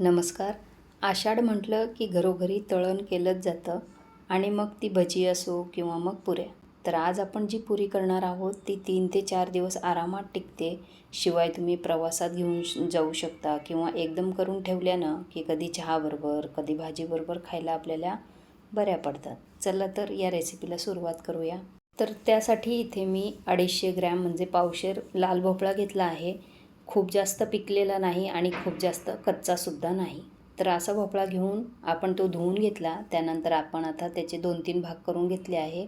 नमस्कार. आषाढ म्हटलं की घरोघरी तळण केलंच जातं आणि मग ती भजी असो किंवा मग पुऱ्या. तर आज आपण जी पुरी करणार आहोत ती तीन ते चार दिवस आरामात टिकते. शिवाय तुम्ही प्रवासात घेऊन जाऊ शकता किंवा एकदम करून ठेवल्यानं की कधी चहाबरोबर कधी भाजीबरोबर खायला आपल्याला बऱ्या पडतात. चला तर या रेसिपीला सुरुवात करूया. तर त्यासाठी इथे मी अडीचशे ग्रॅम म्हणजे पावशेर लाल भोपळा घेतला आहे. खूप जास्त पिकलेला नाही आणि खूप जास्त कच्चासुद्धा नाही. तर असा भोपळा घेऊन आपण तो धुवून घेतला. त्यानंतर आपण आता त्याचे दोन तीन भाग करून घेतले आहे.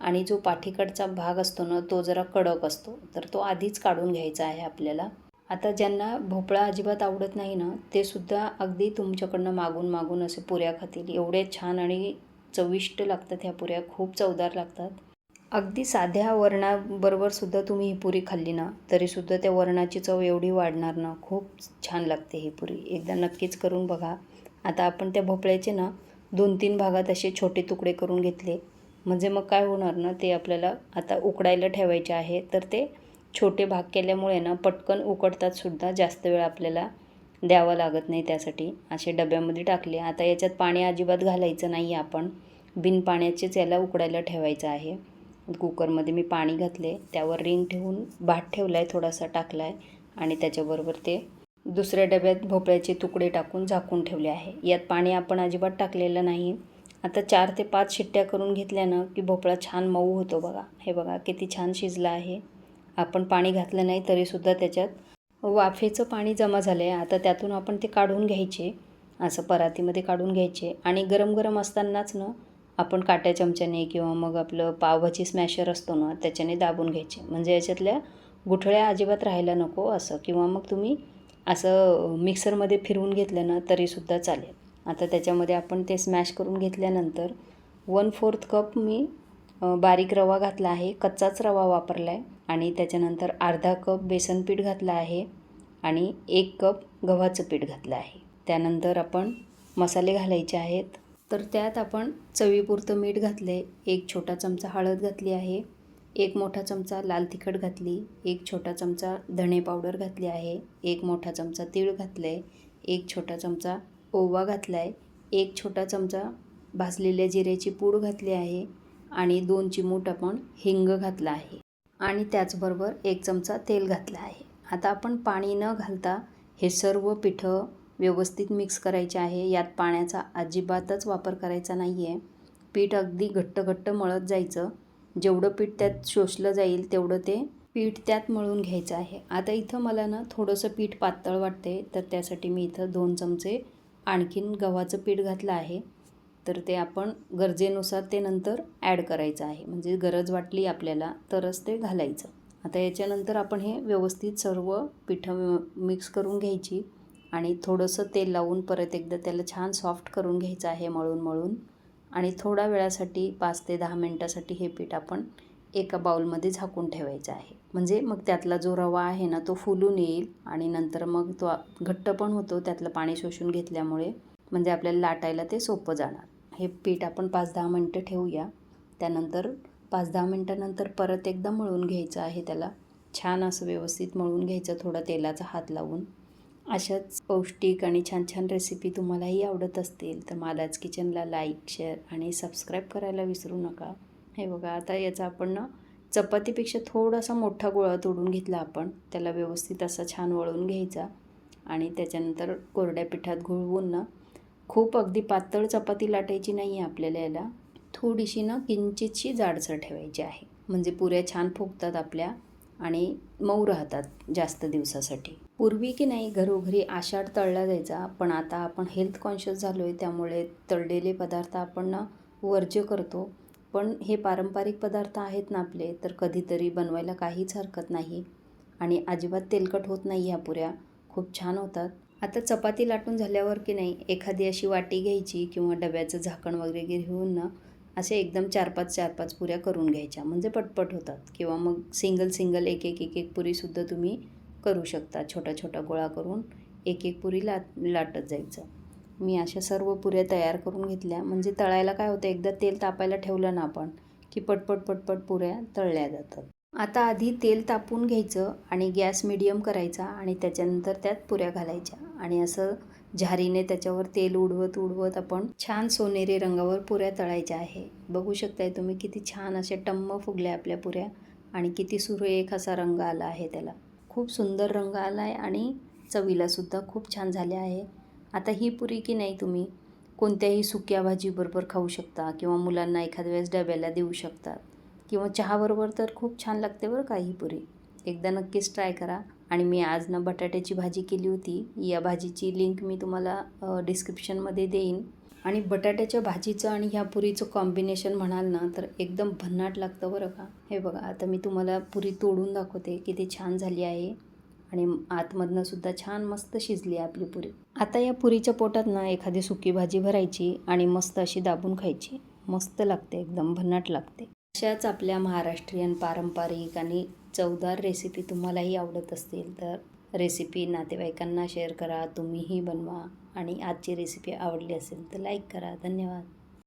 आणि जो पाठीकडचा भाग असतो ना तो जरा कडक असतो. तर तो आधीच काढून घ्यायचा आहे आपल्याला. आता ज्यांना भोपळा अजिबात आवडत नाही ना ते सुद्धा अगदी तुमच्याकडनं मागून मागून असे पुऱ्या खातील. एवढे छान आणि चविष्ट लागतात ह्या पुऱ्या. खूप चवदार लागतात. अगदी साध्या वरणाबरोबर सुद्धा तुम्ही ही पुरी खाल्ली ना तरीसुद्धा त्या वरणाची चव एवढी वाढणार ना. खूप छान लागते ही पुरी. एकदा नक्कीच करून बघा. आता आपण त्या भोपळ्याचे ना दोन तीन भागात असे छोटे तुकडे करून घेतले. म्हणजे मग काय होणार ना ते आपल्याला आता उकडायला ठेवायचे आहे. तर ते छोटे भाग केल्यामुळे ना पटकन उकडतात सुद्धा जास्त वेळ आपल्याला द्यावं लागत नाही त्यासाठी. असे डब्यामध्ये टाकले. आता याच्यात पाणी अजिबात घालायचं नाही आपण. बिन पाण्याचेच याला उकडायला ठेवायचं आहे. कुकरमध्ये मी पाणी घातले त्यावर रिंग ठेवून भात ठेवला आहे थोडासा टाकला आहे आणि त्याच्याबरोबर ते दुसऱ्या डब्यात भोपळ्याचे तुकडे टाकून झाकून ठेवले आहे. यात पाणी आपण अजिबात टाकलेलं नाही. आता चार ते पाच शिट्ट्या करून घेतल्यानं की भोपळा छान मऊ होतो बघा. हे बघा किती छान शिजला आहे. आपण पाणी घातलं नाही तरीसुद्धा त्याच्यात वाफेचं पाणी जमा झालं आहे आता त्यातून आपण ते काढून घ्यायचे असं परातीमध्ये काढून घ्यायचे. आणि गरम गरम असतानाच ना आपण काट्या चमच्याने किंवा मग आपलं पावभाजी स्मॅशर असतो ना त्याच्याने दाबून घ्यायचे. म्हणजे याच्यातल्या गुठळ्या अजिबात राहायला नको असं. किंवा मग तुम्ही असं मिक्सरमध्ये फिरवून घेतलं ना तरीसुद्धा चालेल. आता त्याच्यामध्ये आपण ते स्मॅश करून घेतल्यानंतर वन फोर्थ कप मी बारीक रवा घातला आहे. कच्चाच रवा वापरला आहे आणि त्याच्यानंतर अर्धा कप बेसन पीठ घातलं आहे. आणि एक कप गव्हाचं पीठ घातलं आहे. त्यानंतर आपण मसाले घालायचे आहेत. तर त्यात आपण चवीपुरतं मीठ घातले एक छोटा चमचा हळद घातली आहे. एक मोठा चमचा लाल तिखट घातली. एक छोटा चमचा धणे पावडर घातली आहे. एक मोठा चमचा तीळ घातलं आहे एक छोटा चमचा ओवा घातला आहे एक छोटा चमचा भाजलेल्या जिऱ्याची पूड घातली आहे आणि दोन चिमूट आपण हिंग घातला आहे. आणि त्याचबरोबर एक चमचा तेल घातलं आहे. आता आपण पाणी न घालता हे सर्व पिठं व्यवस्थित मिक्स करायचे आहे. यात पाण्याचा अजिबातच वापर करायचा नाही आहे पीठ अगदी घट्ट घट्ट मळत जायचं. जेवढं पीठ त्यात शोषलं जाईल तेवढं ते पीठ त्यात मळून घ्यायचं आहे. आता इथं मला ना थोडंसं पीठ पातळ वाटते तर त्यासाठी मी इथं दोन चमचे आणखीन गव्हाचं पीठ घातलं आहे. तर ते आपण गरजेनुसार ते नंतर ॲड करायचं आहे. म्हणजे गरज वाटली आपल्याला तरच ते घालायचं. आता याच्यानंतर आपण हे व्यवस्थित सर्व पिठं मिक्स करून घ्यायची. आणि थोडंसं तेल लावून परत एकदा त्याला छान सॉफ्ट करून घ्यायचं आहे मळून मळून. आणि थोड्या वेळासाठी पाच ते दहा मिनटासाठी हे पीठ आपण एका बाउलमध्ये झाकून ठेवायचं आहे. म्हणजे मग त्यातला जो रवा आहे ना तो फुलून येईल आणि नंतर मग तो घट्ट पण होतो त्यातलं पाणी शोषून घेतल्यामुळे म्हणजे आपल्याला लाटायला ते सोपं जाणार. हे पीठ आपण पाच दहा मिनटं ठेवूया. त्यानंतर पाच दहा मिनटानंतर परत एकदा मळून घ्यायचं आहे त्याला. छान असं व्यवस्थित मळून घ्यायचं थोडा तेलाचा हात लावून. अशाच पौष्टिक आणि छान छान रेसिपी तुम्हालाही आवडत असतील तर मालाच किचनला लाईक शेअर आणि सबस्क्राईब करायला विसरू नका. हे बघा आता याचा आपण ना चपातीपेक्षा थोडासा मोठा गोळा तोडून घेतला आपण. त्याला व्यवस्थित असा छान वळून घ्यायचा आणि त्याच्यानंतर कोरड्या पिठात घुळवून ना खूप अगदी पातळ चपाती लाटायची नाही आहे आपल्याला याला. थोडीशी ना किंचितशी जाडसर ठेवायची आहे. म्हणजे पुऱ्या छान फुगतात आपल्या. आणि मऊ राहतात जास्त दिवसासाठी. पूर्वी की नाही घरोघरी आषाढ तळला जायचा पण आता आपण हेल्थ कॉन्शियस झालो आहे त्यामुळे तळलेले पदार्थ आपण ना वर्ज्य करतो. पण हे पारंपरिक पदार्थ आहेत ना आपले तर कधीतरी बनवायला काहीच हरकत नाही. आणि अजिबात तेलकट होत नाही ह्या पुऱ्या. खूप छान होतात. आता चपाती लाटून झाल्यावर की नाही एखादी अशी वाटी घ्यायची किंवा डब्याचं झाकण वगैरे घेऊन ना असे एकदम चार पाच चार पाच पुऱ्या करून घ्यायच्या. म्हणजे पटपट होतात. किंवा मग सिंगल सिंगल एक एक एक एक पुरीसुद्धा तुम्ही करू शकता. छोटा छोटा गोळा करून एक एक पुरी लाट लाटत जायचं. मी अशा सर्व पुऱ्या तयार करून घेतल्या. म्हणजे तळायला काय होतं एकदा तेल तापायला ठेवलं ना आपण की पटपट पटपट पुऱ्या तळल्या जातात. आता आधी तेल तापून घ्यायचं आणि गॅस मिडियम करायचा आणि त्याच्यानंतर त्यात पुऱ्या घालायच्या. आणि असं झारीने त्याच्यावर तेल उडवत उडवत आपण छान सोनेरी रंगावर पुऱ्या तळायच्या आहे. बघू शकताय तुम्ही किती छान असे टम्म फुगल्या आपल्या पुऱ्या आणि किती सुरेख असा रंग आला आहे त्याला. खूप सुंदर रंग आला आहे आणि चवीलासुद्धा खूप छान झाले आहे. आता ही पुरी की नाही तुम्ही कोणत्याही सुक्या भाजीबरोबर खाऊ शकता किंवा मुलांना एखाद्या वेळेस डब्याला देऊ शकता किंवा चहाबरोबर तर खूप छान लागते बरं का ही पुरी. एकदा नक्कीच ट्राय करा. आणि मी आज ना बटाट्याची भाजी केली होती. या भाजीची लिंक मी तुम्हाला डिस्क्रिप्शनमध्ये देईन. आणि बटाट्याच्या भाजीचं आणि ह्या पुरीचं कॉम्बिनेशन म्हणाल ना तर एकदम भन्नाट लागतं बरं का. हे बघा आता मी तुम्हाला पुरी तोडून दाखवते किती छान झाली आहे. आणि आतमधनं सुद्धा छान मस्त शिजली आहे आपली पुरी. आता या पुरीच्या पोटात ना एखादी सुकी भाजी भरायची आणि मस्त अशी दाबून खायची. मस्त लागते एकदम भन्नाट लागते. अशाच आपल्या महाराष्ट्रीयन पारंपरिक आणि चवदार रेसिपी तुम्हालाही आवडत असतील तर रेसिपी नातेवाईकांना शेअर करा तुम्हीही बनवा आणि आजची रेसिपी आवडली असेल तर लाईक करा. धन्यवाद.